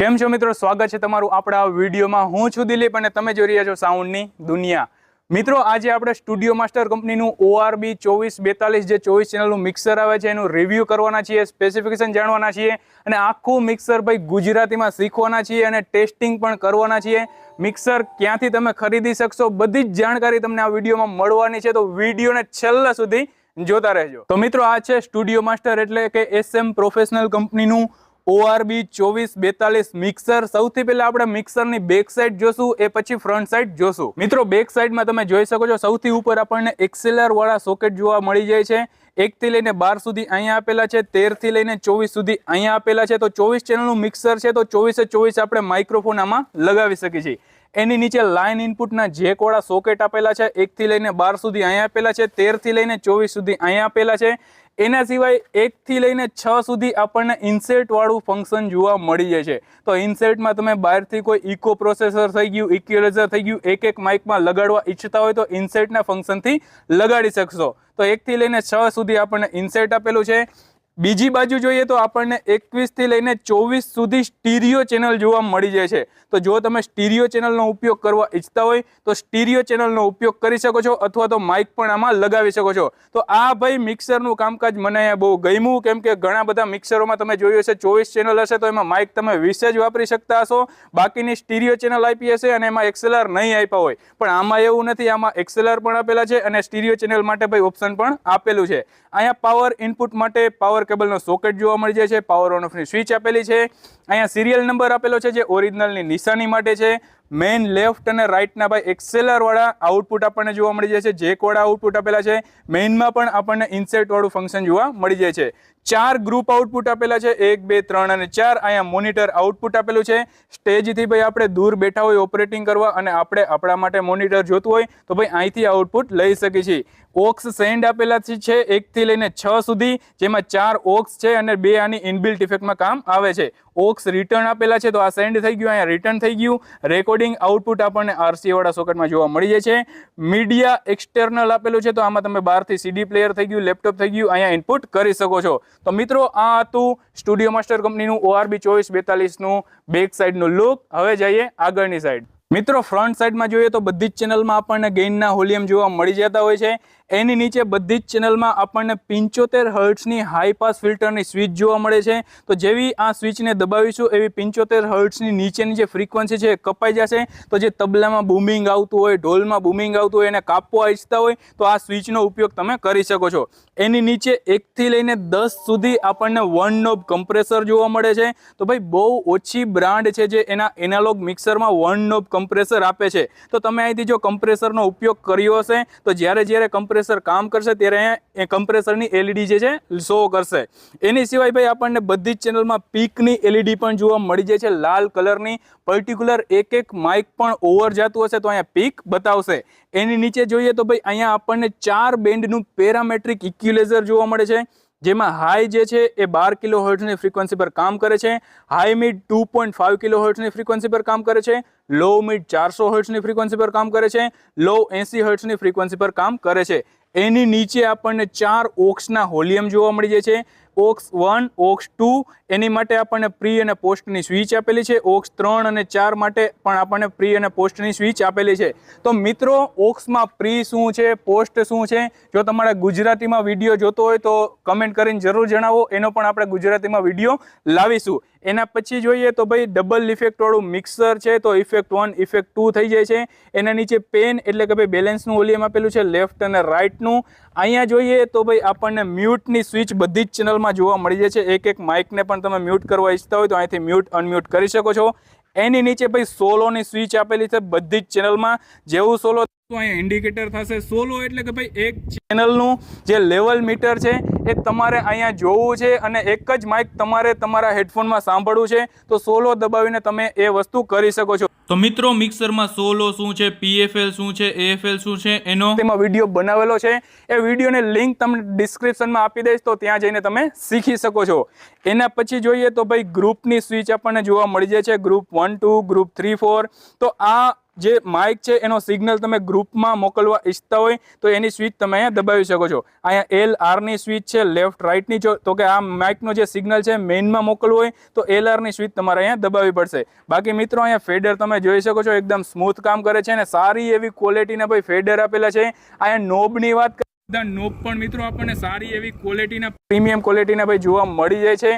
કેમ છો મિત્રો? સ્વાગત છે તમારું આપણા વિડીયોમાં. હું છું દિલીપ અને તમે જોઈ રહ્યા છો સાઉન્ડની દુનિયા. મિત્રો, આજે આપણે સ્ટુડિયો માસ્ટર કંપનીનું ઓઆરબી ચોવીસ બેતાલીસ જે ચોવીસ ચેનલનું મિક્સર આવે છે, એનું રિવ્યૂ કરવાના છીએ સ્પેસિફિકેશન જાણવાના છીએ અને આખું મિક્સર ભાઈ ગુજરાતીમાં શીખવાના છીએ અને ટેસ્ટિંગ પણ કરવાના છીએ. મિક્સર ક્યાંથી તમે ખરીદી શકશો બધી જ જાણકારી તમને આ વિડીયોમાં મળવાની છે, તો વિડીયોને છેલ્લા સુધી જોતા રહેજો. તો મિત્રો, આ છે સ્ટુડિયો માસ્ટર એટલે કે એસએમ પ્રોફેશનલ કંપનીનું ઓઆરબી ચોવીસ બેતાલીસ મિક્સર સૌથી પહેલા આપણે મિક્સરની બેક સાઈડ જોશું, એ પછી ફ્રન્ટ સાઈડ જોશું. મિત્રો બેક સાઈડમાં તમે જોઈ શકો છો, સૌથી ઉપર આપણને એક્સેલર વાળા સોકેટ જોવા મળી જાય છે. એકથી લઈને બાર સુધી અહીંયા આપેલા છે, તેરથી લઈને ચોવીસ સુધી અહીંયા આપેલા છે. તો ચોવીસ ચેનલનું મિક્સર છે, તો ચોવીસે ચોવીસ આપણે માઇક્રોફોન આમાં લગાવી શકીએ છીએ. એની નીચે લાઇન ઇનપુટના જે કોળા સોકેટ આપેલા છે, એકથી લઈને બાર સુધી અહીંયા આપેલા છે, તેરથી લઈને ચોવીસ સુધી અહીંયા આપેલા છે. એના સિવાય એકથી લઈને છ સુધી આપણને ઇન્સેટવાળું ફંક્શન જોવા મળી જાય છે. તો ઇન્સેટમાં તમે બહારથી કોઈ ઇકો પ્રોસેસર થઈ ગયું ઇક્યુલેઝર થઈ ગયું એક એક માઇકમાં લગાડવા ઈચ્છતા હોય તો ઇન્સેટના ફંક્શનથી લગાડી શકશો. તો એકથી લઈને છ સુધી આપણને ઇન્સેટ આપેલું છે. બીજી બાજુ જોઈએ તો આપણને એકવીસથી લઈને ચોવીસ સુધી સ્ટીરિયો ચેનલ જોવા મળી જાય છે. તો જો તમે સ્ટીરિયો ચેનલનો ઉપયોગ કરવા ઈચ્છતા હોય, તો સ્ટીરિયો ચેનલનો ઉપયોગ કરી શકો છો અથવા તો માઇક પણ આમાં લગાવી શકો છો. તો આ ભાઈ મિક્સરનું કામકાજ મને બહુ ગમ્યું, કેમ કે ઘણા બધા મિક્સરોમાં તમે જોયું હશે, ચોવીસ ચેનલ હશે, તો એમાં માઇક તમે વીસે જ વાપરી શકતા હશો. બાકીની સ્ટીરિયો ચેનલ આપી હશે અને એમાં એક્સેલર નહીં આપ્યા હોય. પણ આમાં એવું નથી, આમાં એક્સેલર પણ આપેલા છે અને સ્ટીરિયો ચેનલ માટે ભાઈ ઓપ્શન પણ આપેલું છે. અહીંયા પાવર ઇનપુટ માટે પાવર કેબલનો સોકેટ જોવા મળી જાય છે. પાવર ઓન ઓફની સ્વિચ આપેલી છે. અહીંયા સિરિયલ નંબર આપેલો છે જે ઓરિજિનલની નિશાની માટે છે. મેઇન લેફ્ટ અને રાઇટના ભાઈ એક્સેલરવાળા આઉટપુટ આપણને જોવા મળી જાય છે. જેકવાળા આઉટપુટ આપેલા છે. મેઇનમાં પણ આપણને ઇન્સેટવાળું ફંક્શન જોવા મળી જાય છે. ચાર ગ્રુપ આઉટપુટ આપેલા છે. એક, બે, ત્રણ અને ચાર. અહીંયા મોનિટર આઉટપુટ આપેલું છે. સ્ટેજથી ભાઈ આપણે દૂર બેઠા હોય ઓપરેટિંગ કરવા અને આપણે આપણા માટે મોનિટર જોતું હોય તો ભાઈ અહીંથી આઉટપુટ લઈ શકીએ છીએ. ઓક્સ સેન્ડ આપેલા છે એકથી લઈને છ સુધી, જેમાં ચાર ઓક્સ છે અને બે આની ઇનબિલ્ટ ઇફેક્ટમાં કામ આવે છે. ઓક્સ રિટર્ન આપેલા છે, તો આ સેન્ડ થઈ ગયું, અહીંયા રિટર્ન થઈ ગયું. રેકોર્ડિંગ આઉટપુટ આપણને આરસીવાળા સોકેટમાં જોવા મળી જાય છે. મીડિયા એક્સટર્નલ આપેલું છે, તો આમાં તમે બહારથી સીડી પ્લેયર થઈ ગયું લેપટોપ થઈ ગયું, અહીંયા ઇનપુટ કરી શકો છો. તો મિત્રો, આ હતું સ્ટુડિયો માસ્ટર કંપનીનું ઓઆરબી ચોવીસ બેતાલીસનું બેક સાઈડનું લુક હવે જઈએ આગળની સાઈડ મિત્રો ફ્રન્ટ સાઈડમાં જોઈએ તો બધી જ ચેનલમાં આપણને ગેઇનના હોલિયમ જોવા મળી જતા હોય છે. એની નીચે બધી જ ચેનલમાં આપણને પિંચોતેર હર્ટ્સની હાઈ પાસ ફિલ્ટરની સ્વિચ જોવા મળે છે. તો જેવી આ સ્વિચને દબાવીશું, એવી પિંચોતેર હર્ટ્સની નીચેની જે ફ્રીક્વન્સી છે એ કપાઈ જશે. તો જે તબલામાં બૂમિંગ આવતું હોય, ઢોલમાં બૂમિંગ આવતું હોય, એને કાપવા ઈચ્છતા હોય, તો આ સ્વિચનો ઉપયોગ તમે કરી શકો છો. એની નીચે એકથી લઈને દસ સુધી આપણને વન નોબ કમ્પ્રેસર જોવા મળે છે. તો ભાઈ, બહુ ઓછી બ્રાન્ડ છે જે એના એનાલોગ મિક્સરમાં વન નોબ કમ્પ્રેસર આપે છે. તો તમે અહીંથી જો કમ્પ્રેસરનો ઉપયોગ કર્યો હશે, તો જ્યારે જ્યારે કમ્પ્રેસર કામ કરશે ત્યારે એ કમ્પ્રેસરની એલઈડી જે છે શો કરશે. એની સિવાય ભાઈ આપણને બધી જ ચેનલમાં પીકની એલઈડી પણ જોવા મળી જાય છે. લાલ કલરની પર્ટિક્યુલર એક એક માઇક પણ ઓવર જતું હશે તો અહીંયા પીક બતાવશે. એની નીચે જોઈએ તો ભાઈ અહીંયા આપણને ચાર બેન્ડનું પેરામેટ્રિક ઇક્યુલેઝર જોવા મળે છે. જેમાં હાઈ જે છે એ બાર કિલો હર્ટ્સની ફ્રીક્વન્સી પર કામ કરે છે. High mid two point five kilo હર્ટ્સની frequency પર કામ કરે છે. લો મિડ ચારસો હર્ટ્સની ફ્રીક્વન્સી પર કામ કરે છે. લો એંસી હર્ટ્સની ફ્રીક્વન્સી પર કામ કરે છે. એની નીચે આપણને ચાર ઓક્સના હોલિયમ જોવા મળી જાય છે. ઓક્સ વન, ઓક્સ ટુ, એની માટે આપણને પ્રી અને પોસ્ટની સ્વિચ આપેલી છે. ઓક્સ ત્રણ અને ચાર માટે પણ આપણને પ્રી અને પોસ્ટની સ્વિચ આપેલી છે. તો મિત્રો, ઓક્સમાં પ્રી શું છે, પોસ્ટ શું છે? જો તમારે ગુજરાતીમાં વીડિયો જોતો હોય તો કમેન્ટ કરીને જરૂર જણાવો. એનો પણ આપણે ગુજરાતીમાં વીડિયો લાવીશું. એના પછી જોઈએ તો ભાઈ ડબલ ઇફેક્ટવાળું મિક્સર છે, તો ઇફેક્ટ વન ઇફેક્ટ ટુ થઈ જાય છે. એના નીચે પેન એટલે કે ભાઈ બેલેન્સનું વોલ્યુમ આપેલું છે લેફ્ટ અને રાઇટનું અહીંયા જોઈએ તો ભાઈ આપણને મ્યુટની સ્વિચ બધી જ ચેનલમાં જોવા મળી જાય છે. એક એક માઇકને પણ તમે મ્યુટ કરવા ઈચ્છતા હોય તો અહીંથી મ્યુટ અનમ્યુટ કરી શકો છો. એની નીચે ભાઈ સોલોની સ્વિચ આપેલી છે બધી જ ચેનલમાં જેવું સોલો તો અહીંયા ઇન્ડિકેટર થશે સોલો એટલે કે ભાઈ એક ચેનલનું જે લેવલ મીટર છે એ તમારે અહીંયા જોવું છે અને એક જ માઇક તમારે તમારા હેડફોનમાં સાંભળવું છે. તો સોલો દબાવીને તમે એ વસ્તુ કરી શકો છો. તો મિત્રો મિક્સરમાં સોલો શું છે પીએફએલ શું છે એએફએલ શું છે એનો? તેમાં વીડિયો બનાવેલો છે. એ વિડીયોની લિંક તમને ડિસ્ક્રિપ્શનમાં આપી દઈશ તો ત્યાં જઈને તમે શીખી શકો છો. એના પછી જોઈએ તો ભાઈ ગ્રુપની સ્વિચ આપણને જોવા મળી જાય છે. Group one two group three four તો આ જે માઇક છે, એનો સિગ્નલ તમે ગ્રુપમાં મોકલવા ઈચ્છતા હોય, તો એની સ્વિચ તમે અહીંયા દબાવી શકો છો. અહીંયા એલ આરની સ્વિચ છે લેફ્ટ રાઇટની જો, તો કે આ માઇકનો જે સિગ્નલ છે મેઇનમાં મોકલવું હોય, તો એલ આરની સ્વિચ તમારે અહીંયા દબાવવી પડશે. બાકી મિત્રો, અહીંયા ફેડર તમે જોઈ શકો છો, એકદમ સ્મૂથ કામ કરે છે અને સારી એવી ક્વોલિટીના ભાઈ ફેડર આપેલા છે. અહીંયા નોબની વાત બધા નોબ પણ મિત્રો આપણને સારી એવી ક્વોલિટીના પ્રીમિયમ ક્વોલિટીના ભાઈ જોવા મળી જાય છે.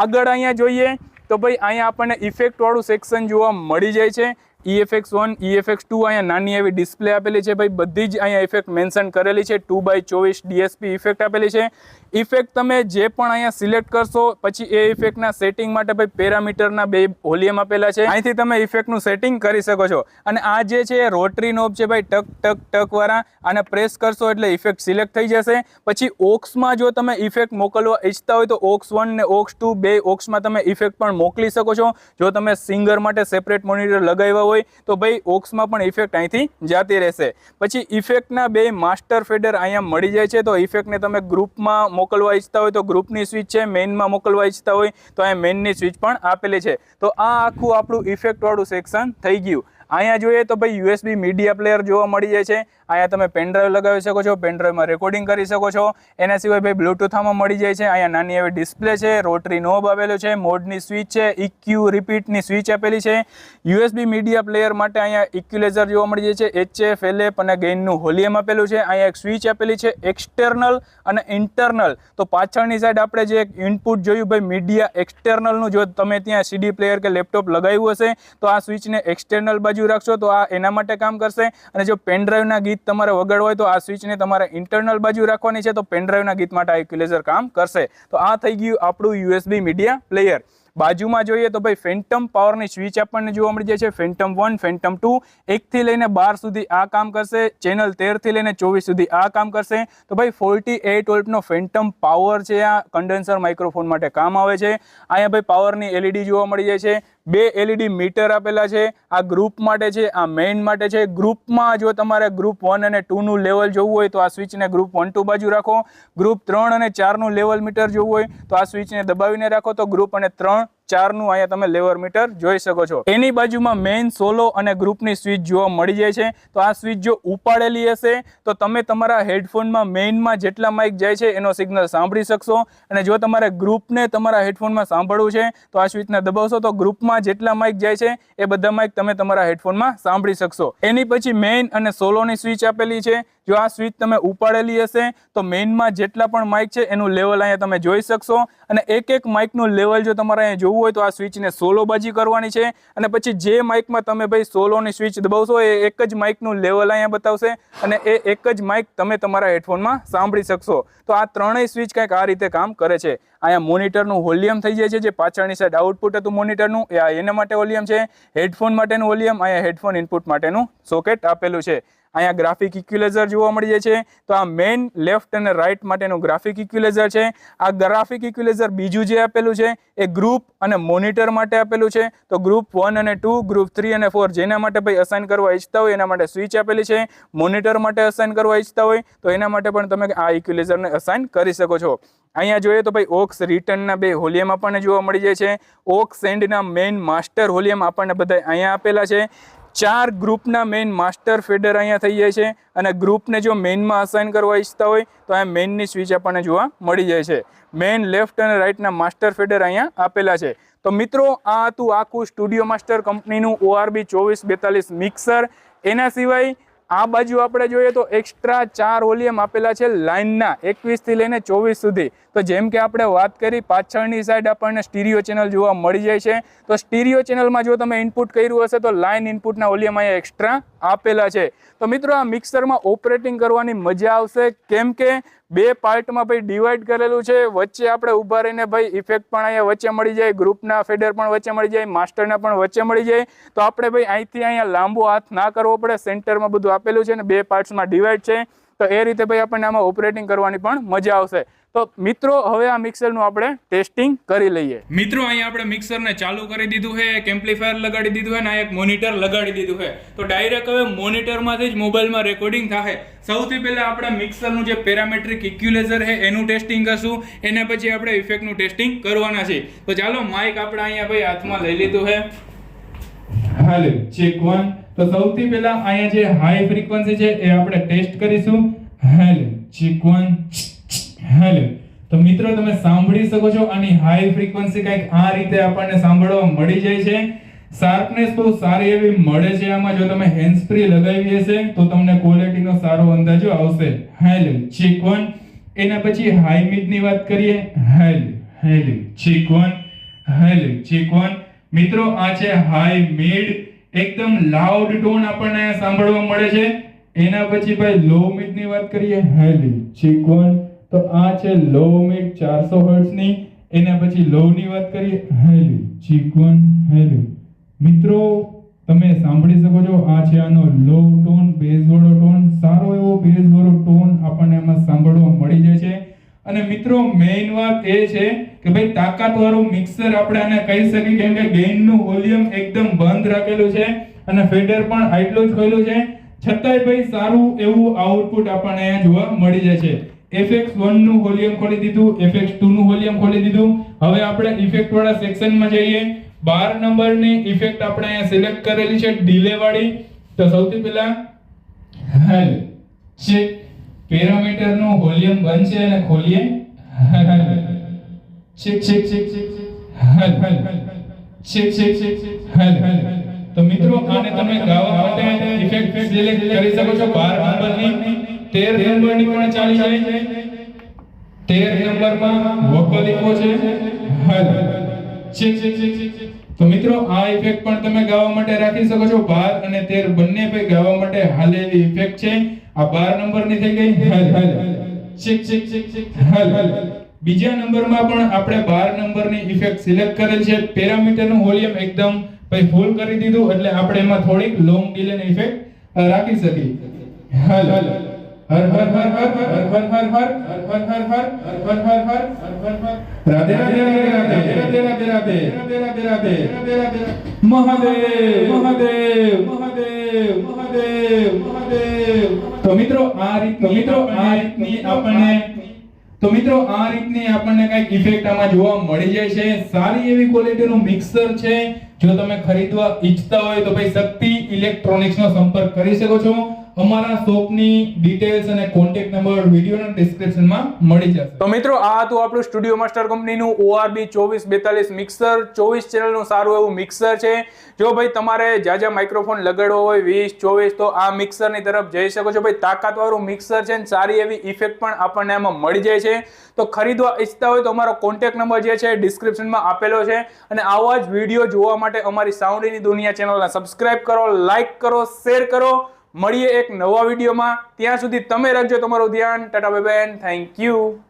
આગળ અહીંયા જોઈએ, તો ભાઈ અહીંયા આપણને ઇફેક્ટવાળું સેક્શન જોવા મળી જાય છે. EFX વન EFX ટુ અહીંયા નાની એવી ડિસ્પ્લે આપેલી છે ભાઈ. બધી જ અહીંયા ઇફેક્ટ મેન્શન કરેલી છે. ટુ બાય ચોવીસ ડીએસપી ઇફેક્ટ આપેલી છે. ઇફેક્ટ તમે જે પણ અહીંયા સિલેક્ટ કરશો, પછી એ ઇફેક્ટના સેટિંગ માટે ભાઈ પેરામીટરના બે વોલ્યુમ આપેલા છે. અહીંથી તમે ઇફેક્ટનું સેટિંગ કરી શકો છો. અને આ જે છે એ રોટરી નોબ છે ભાઈ. ટક ટક ટક વાળા. આને પ્રેસ કરશો એટલે ઇફેક્ટ સિલેક્ટ થઈ જશે. પછી ઓક્સમાં જો તમે ઇફેક્ટ મોકલવા ઈચ્છતા હોય તો ઓક્સ વન ને ઓક્સ ટુ બે ઓક્સમાં તમે ઇફેક્ટ પણ મોકલી શકો છો. જો તમે સિંગર માટે સેપરેટ મોનિટર લગાવ્યા હોય તો ભાઈ ઓક્સમાં પણ ઇફેક્ટ અહીંથી જાતી રહેશે. પછી ઇફેક્ટના બે માસ્ટર ફેડર અહીંયા મળી જાય છે, તો ઇફેક્ટને તમે ગ્રુપમાં મોકલવા ઈચ્છતા હોય તો ગ્રુપની સ્વિચ છે મેઇનમાં મોકલવા ઈચ્છતા હોય તો અહીંયા મેઇનની સ્વિચ પણ આપેલી છે. તો આ આખું આપણું ઇફેક્ટવાળું સેક્શન થઈ ગયું. અહીંયા જોઈએ તો ભાઈ યુએસબી મીડિયા પ્લેયર જોવા મળી જાય છે. અહીંયા તમે પેનડ્રાઈવ લગાવી શકો છો પેનડ્રાઈવમાં રેકોર્ડિંગ કરી શકો છો. એના સિવાય ભાઈ બ્લૂટૂથ આમાં મળી જાય છે. અહીંયા નાની એવી ડિસ્પ્લે છે રોટરી નોબ આવેલો છે મોડની સ્વિચ છે ઇક્યુ રિપીટની સ્વિચ આપેલી છે. યુએસબી મીડિયા પ્લેયર માટે અહીંયા ઇક્યુલેઝર જોવા મળી જાય છે એચએફ એલએફ અને ગેઇનનું હોલિયમ આપેલું છે. અહીંયા એક સ્વિચ આપેલી છે એક્સટર્નલ અને ઇન્ટરનલ તો પાછળની સાઈડ આપણે જે એક ઇનપુટ જોયું ભાઈ મીડિયા એક્સટર્નલનું જો તમે ત્યાં સીડી પ્લેયર કે લેપટોપ લગાવ્યું હશે, તો આ સ્વિચને એક્સટર્નલ બાજુ રાખશો તો આ એના માટે કામ કરશે. અને જો પેનડ્રાઈવના ગીત તમારે વગડ હોય તો આ સ્વિચને તમારે ઇન્ટરનલ બાજુ રાખવાની છે તો પેનડ્રાઈવના ગીત માટે આ ઇક્યુલેઝર કામ કરશે. તો આ થઈ ગયું આપણું યુએસબી મીડિયા પ્લેયર બાજુમાં જોઈએ તો ભાઈ ફેન્ટમ પાવરની સ્વિચ આપણને જોવા મળી જાય છે. ફેન્ટમ વન ફેન્ટમ ટુ એકથી લઈને બાર સુધી આ કામ કરશે. ચેનલ તેરથી લઈને ચોવીસ સુધી આ કામ કરશે. તો ભાઈ ફોર્ટી એટ વોલ્ટનો ફેન્ટમ પાવર છે આ. કન્ડેન્સર માઇક્રોફોન માટે કામ આવે છે. અહીંયા ભાઈ પાવરની એલઈડી જોવા મળી જાય છે. બે એલઈડી મીટર આપેલા છે. આ ગ્રુપ માટે છે, આ મેઇન માટે છે. ગ્રુપમાં જો તમારે ગ્રુપ વન અને ટુનું લેવલ જોવું હોય તો આ સ્વિચને ગ્રુપ વન ટુ બાજુ રાખો. ગ્રુપ ત્રણ અને ચારનું લેવલ મીટર જોવું હોય તો આ સ્વિચને દબાવીને રાખો. તો ગ્રુપ અને ત્રણ ચારનું અહીંયા તમે લેવર મીટર જોઈ શકો છો. એની બાજુમાં મેઇન સોલો અને ગ્રુપની સ્વિચ જોવા મળી જાય છે. તો આ સ્વિચ જો ઉપાડેલી હશે, તો તમે તમારા હેડફોનમાં મેઇનમાં જેટલા માઇક જાય છે, એનો સિગ્નલ સાંભળી શકશો. અને જો તમારે ગ્રુપને તમારા હેડફોનમાં સાંભળવું છે, તો આ સ્વિચને દબાવશો, તો ગ્રુપમાં જેટલા માઇક જાય છે, એ બધા માઇક તમે તમારા હેડફોનમાં સાંભળી શકશો. એની પછી મેઇન અને સોલોની સ્વિચ આપેલી છે. જો આ સ્વિચ તમે ઉપાડેલી હશે, તો મેઇનમાં જેટલા પણ માઇક છે, એનું લેવલ અહીંયા તમે જોઈ શકશો. અને એક એક માઇકનું લેવલ જો તમારે અહીંયા જોવું હોય, તો આ સ્વિચને સોલો બાજી કરવાની છે. અને પછી જે માઇકમાં તમે ભાઈ સોલોની સ્વિચ દબાવશો, એ એક જ માઇકનું લેવલ અહીંયા બતાવશે. અને એ એક જ માઇક તમે તમારા હેડફોનમાં સાંભળી શકશો. તો આ ત્રણેય સ્વિચ કંઈક આ રીતે કામ કરે છે. અહીંયા મોનિટરનું વોલ્યુમ થઈ જાય છે, જે પાછળની સાઈડ આઉટપુટ હતું મોનિટરનું એ એના માટે વોલ્યુમ છે. હેડફોન માટેનું વોલ્યુમ અહીંયા હેડફોન ઇનપુટ માટેનું સોકેટ આપેલું છે. અહીંયા ગ્રાફિક ઇક્યુલેઝર જોવા મળી જાય છે તો આ મેઇન લેફ્ટ અને રાઇટ માટેનું ગ્રાફિક ઇક્યુલેઝર છે. આ ગ્રાફિક ઇક્યુલેઝર બીજું જે આપેલું છે, એ ગ્રુપ અને મોનિટર માટે આપેલું છે. તો ગ્રુપ વન અને ટુ ગ્રુપ થ્રી અને ફોર જેના માટે ભાઈ અસાઇન કરવા ઈચ્છતા હોય એના માટે સ્વિચ આપેલી છે. મોનિટર માટે અસાઇન કરવા ઈચ્છતા હોય, તો એના માટે પણ તમે આ ઇક્યુલેઝરને અસાઇન કરી શકો છો. અહીંયા જોઈએ તો ભાઈ ઓક્સ રિટર્નના બે હોલિયમ આપણને જોવા મળી જાય છે. ઓક્સ એન્ડના મેઇન માસ્ટર હોલિયમ આપણને બધા અહીંયા આપેલા છે. ચાર ગ્રુપના મેઇન માસ્ટર ફેડર અહીંયા થઈ જાય છે અને ગ્રુપને જો મેઇનમાં અસાઇન કરવા ઈચ્છતા હોય, તો અહીંયા મેઇનની સ્વિચ આપણને જોવા મળી જાય છે. મેઇન લેફ્ટ અને રાઇટના માસ્ટર ફેડર અહીંયા આપેલા છે. તો મિત્રો, આ હતું આખું સ્ટુડિયો માસ્ટર કંપનીનું ઓઆરબી ચોવીસ બેતાલીસ મિક્સર એના સિવાય આ બાજુ આપણે જોઈએ તો એક્સ્ટ્રા ચાર વોલ્યુમ આપેલા છે લાઇનના એકવીસથી લઈને ચોવીસ સુધી. તો જેમ કે આપણે વાત કરી, પાછળની સાઈડ આપણને સ્ટીરિયો ચેનલ જોવા મળી જાય છે. તો સ્ટીરિયો ચેનલમાં જો તમે ઇનપુટ કર્યું હશે, તો લાઇન ઇનપુટના વોલ્યુમ અહીંયા એક્સ્ટ્રા આપેલા છે. તો મિત્રો, આ મિક્સરમાં ઓપરેટિંગ કરવાની મજા આવશે. કેમ કે બે પાર્ટમાં ભાઈ ડિવાઈડ કરેલું છે. વચ્ચે આપણે ઊભા રહીને ભાઈ ઇફેક્ટ પણ અહીંયા વચ્ચે મળી જાય ગ્રુપના ફેડર પણ વચ્ચે મળી જાય માસ્ટરના પણ વચ્ચે મળી જાય. તો આપણે ભાઈ અહીંથી અહીંયા લાંબો હાથ ના કરવો પડે. સેન્ટરમાં બધું આપેલું છે ને બે પાર્ટ્સમાં ડિવાઈડ છે. તો એ રીતે ભાઈ આપણને આમાં ઓપરેટિંગ કરવાની પણ મજા આવશે. તો મિત્રો, હવે આ મિક્સરનું આપણે ટેસ્ટિંગ કરી લઈએ. મિત્રો, અહીંયા આપણે મિક્સરને ચાલુ કરી દીધું છે, એક એમ્પ્લીફાયર લગાડી દીધું છે ને એક મોનિટર લગાડી દીધું છે. તો ડાયરેક્ટ હવે મોનિટરમાંથી જ મોબાઈલમાં રેકોર્ડિંગ થાય સૌથી પહેલાં આપણે મિક્સરનું જે પેરામેટ્રિક ઇક્યુલેઝર છે, એનું ટેસ્ટિંગ કરશું. એના પછી આપણે ઇફેક્ટનું ટેસ્ટિંગ કરવાના છે. તો ચાલો માઇક આપણે અહીંયા ભાઈ હાથમાં લઈ લીધું છે. હાલે ચેક વન તો સૌથી પહેલા અહીંયા જે હાઈ ફ્રીક્વન્સી છે એ આપણે ટેસ્ટ કરીશું. Hello check one hello. તો મિત્રો, તમે સાંભળી શકો છો આની હાઈ ફ્રીક્વન્સી કંઈક આ રીતે આપણને સાંભળવા મળી જાય છે. શાર્પનેસ બહુ સારી એવી મળે છે આમાં. જો તમે હેન્ડ ફ્રી લગાવી હશે તો તમને ક્વોલિટીનો સારો અંદાજો આવશે. હેલો ચેક વન એના પછી હાઈ મિડની વાત કરીએ. Hello hello check one hello check one મિત્રો, આ છે હાઈ મિડ એકદમ લાઉડ ટોન આપણને સાંભળવા મળે છે. એના પછી ભાઈ લો મિડની વાત કરીએ હેલી ચિકવન તો આ છે લો મિડ 400 હર્ટ્ઝની એના પછી લો ની વાત કરીએ હેલી ચેક હેલી મિત્રો, તમે સાંભળી શકો છો, આ છે આનો લો ટોન બેઝ વાળો ટોન સારો એવો બેઝ વાળો ટોન આપણને આમાં સાંભળવા મળી જાય છે. અને મિત્રો મેઇન વાત એ છે કે ભાઈ તાકાત વાળું મિક્સર આપણે આને કહી શકીએ કેમ કે ગેઇનનું વોલ્યુમ એકદમ બંધ રાખેલું છે અને ફેડર પણ આટલું જ ખોલ્યું છે. છતાંય ભાઈ, સારું એવું આઉટપુટ આપણને અહીંયા જોવા મળી જાય છે. FX1 નું વોલ્યુમ ખોલી દીધું FX2 નું વોલ્યુમ ખોલી દીધું. હવે આપણે ઇફેક્ટ વાળા સેક્શનમાં જઈએ. 12 નંબરની ઇફેક્ટ આપણે અહીંયા સિલેક્ટ કરેલી છે ડીલે વાળી. તો સૌથી પહેલા, હેલ ચેક પેરામીટરનું વોલ્યુમ બંધ છે અને ખોલીએ. ચેક ચેક ચેક ચેક હલ હલ ચેક ચેક ચેક હેલ, હલ. તો મિત્રો, આને તમે ગાવા માટે ઇફેક્ટ સિલેક્ટ કરી શકો છો. 12 નંબરની 13 નંબરની પણ ચાલી જાય. 13 નંબરમાં વોકલ ઇકો છે. હલ ચેક ચેક ચેક તો મિત્રો, આ ઇફેક્ટ પણ તમે ગાવા માટે રાખી શકો છો. 12 અને 13 બંને પે ગાવા માટે હાલેલી ઇફેક્ટ છે. આ 12 નંબરની થઈ ગઈ? હલ હલ. ચેક ચેક ચેક ચેક હલ હલ. બીજા નંબરમાં પણ આપણે 12 નંબરની ઇફેક્ટ સિલેક્ટ કરેલ છે. પેરામીટરનું વોલ્યુમ એકદમ ભાઈ ફૂલ કરી દીધું, એટલે આપણે એમાં થોડીક લોંગ ડિલે ની ઇફેક્ટ રાખી શકીએ. હલ, હેલ. હર હર હર હર હર હર હર હર હર હર હર હર હર હર હર રાધે રાધે રાધે રાધે રાધે રાધે રાધે રાધે રાધે રાધે મહાદેવ મહાદેવ મહાદેવ મહાદેવ મહાદેવ તો મિત્રો આ રીત મિત્રો આ રીતની આપણને તો મિત્રો આ રીતની આપણને કંઈક ઇફેક્ટ આમાં જોવા મળી જાય છે સારી એવી ક્વોલિટીનું મિક્સર છે જો તમે ખરીદવા ઈચ્છતા હોય તો ભાઈ શક્તિ ઇલેક્ટ્રોનિક્સનો સંપર્ક કરી શકો છો અમારા શોપની ડિટેલ્સ અને કોન્ટેક્ટ નંબર વિડીયોના ડિસ્ક્રિપ્શનમાં મળી જશે. તો મિત્રો, આ હતું આપણું સ્ટુડિયો માસ્ટર કંપનીનું ઓઆરબી ચોવીસ બેતાલીસ મિક્સર ચોવીસ ચેનલનું સારું એવું મિક્સર છે. જો ભાઈ તમારે જ્યાં માઇક્રોફોન લગાડવો હોય, વીસ, ચોવીસ, તો આ મિક્સરની તરફ જઈ શકો છો. ભાઈ, તાકાતવાળું મિક્સર છે અને સારી એવી ઇફેક્ટ પણ આપણને એમાં મળી જાય છે. તો ખરીદવા ઈચ્છતા હોય તો અમારો કોન્ટેક્ટ નંબર જે છે ડિસ્ક્રિપ્શનમાં આપેલો છે. અને આવા જ વીડિયો જોવા માટે અમારી સાઉન્ડની દુનિયા ચેનલને સબસ્ક્રાઇબ કરો લાઇક કરો શેર કરો. મળીએ એક નવા વિડીયોમાં. ત્યાં સુધી તમે રાખજો તમારું ધ્યાન. Tata bye thank you